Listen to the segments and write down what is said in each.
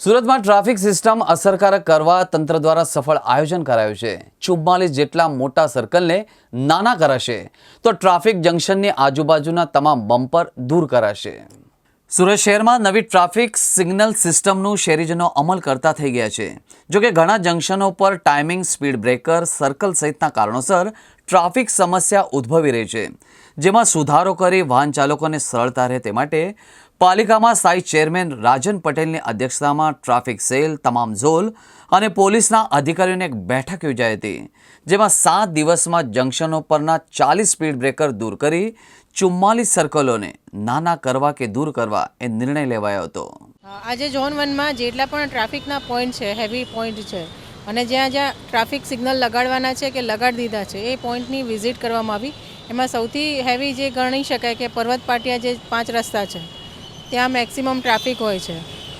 સુરતમાં traffic system અસરકારક કરવા તંત્ર દ્વારા સફળ આયોજન કરાયું છે. ચુમ્માલીસ જેટલા મોટા સર્કલને નાના કરાશે તો ટ્રાફિક જંકશનની આજુબાજુના તમામ બમ્પર દૂર કરાશે. સુરત શહેરમાં નવી ટ્રાફિક સિગ્નલ સિસ્ટમનું શહેરીજનો અમલ કરતા થઈ ગયા છે. જોકે ઘણા જંકશનો પર ટાઈમિંગ, સ્પીડ બ્રેકર, સર્કલ સહિતના કારણોસર ટ્રાફિક સમસ્યા ઉદ્ભવી રહી છે. જેમાં સુધારો કરી વાહન ચાલકોને સરળતા રહે તે માટે પાલિકામાં સ્થાયી ચેરમેન રાજન પટેલની અધ્યક્ષતામાં ટ્રાફિક સેલ, તમામ ઝોલ અને પોલીસના અધિકારીઓની એક બેઠક યોજાઈ હતી, જેમાં સાત દિવસમાં જંકશનો પરના ચાલીસ સ્પીડ બ્રેકર દૂર કરી ચુમ્માલીસ સર્કલોને નાના કરવા કે દૂર કરવા એ નિર્ણય લેવાયો હતો. આજે ઝોન વનમાં જેટલા પણ ટ્રાફિકના પોઈન્ટ છે, હેવી પોઈન્ટ છે, અને જ્યાં જ્યાં ટ્રાફિક સિગ્નલ લગાડવાના છે કે લગાડી દીધા છે, એ પોઈન્ટની વિઝિટ કરવામાં આવી. એમાં સૌથી હેવી જે ગણી શકાય કે પર્વત પાટિયા જે પાંચ રસ્તા છે ત્યાં મેક્સિમમ ટ્રાફિક હોય છે.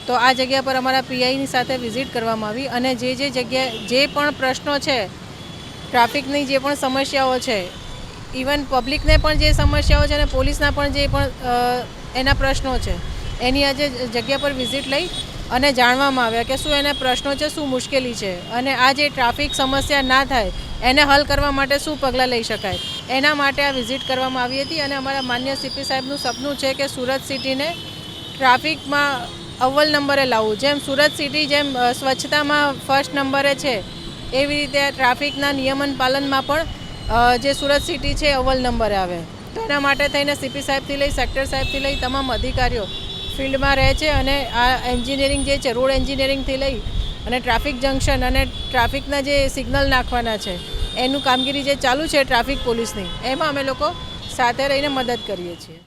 તો આ જગ્યા પર અમારા પીઆઈની સાથે વિઝિટ કરવામાં આવી અને જે જે જગ્યાએ જે પણ પ્રશ્નો છે, ટ્રાફિકની જે પણ સમસ્યાઓ છે, ઇવન પબ્લિકને પણ જે સમસ્યાઓ છે અને પોલીસના પણ જે પણ એના પ્રશ્નો છે, એની આજે જગ્યા પર વિઝિટ લઈ અને જાણવામાં આવ્યા કે શું એના પ્રશ્નો છે, શું મુશ્કેલી છે અને આ જે ટ્રાફિક સમસ્યા ના થાય, એને હલ કરવા માટે શું પગલાં લઈ શકાય, એના માટે આ વિઝિટ કરવામાં આવી હતી અને અમારા માન્ય સીપી સાહેબનું સપનું છે કે સુરત સિટીને ટ્રાફિકમાં અવ્વલ નંબરે લાવવું. જેમ સુરત સિટી જેમ સ્વચ્છતામાં ફર્સ્ટ નંબરે છે, એવી રીતે ટ્રાફિકના નિયમન પાલનમાં પણ જે સુરત સિટી છે, અવ્વલ નંબરે આવે. તો એના માટે થઈને સીપી સાહેબથી લઈ સેક્ટર સાહેબથી લઈ, તમામ અધિકારીઓ ફિલ્ડમાં રહે છે અને આ એન્જિનિયરિંગ જે છે, રોડ એન્જિનિયરિંગથી લઈ અને ટ્રાફિક જંકશન અને ટ્રાફિકના જે સિગ્નલ નાખવાના છે, એનું કામગીરી જે ચાલુ છે ટ્રાફિક પોલીસની, એમાં અમે લોકો સાથે રહીને મદદ કરીએ છીએ.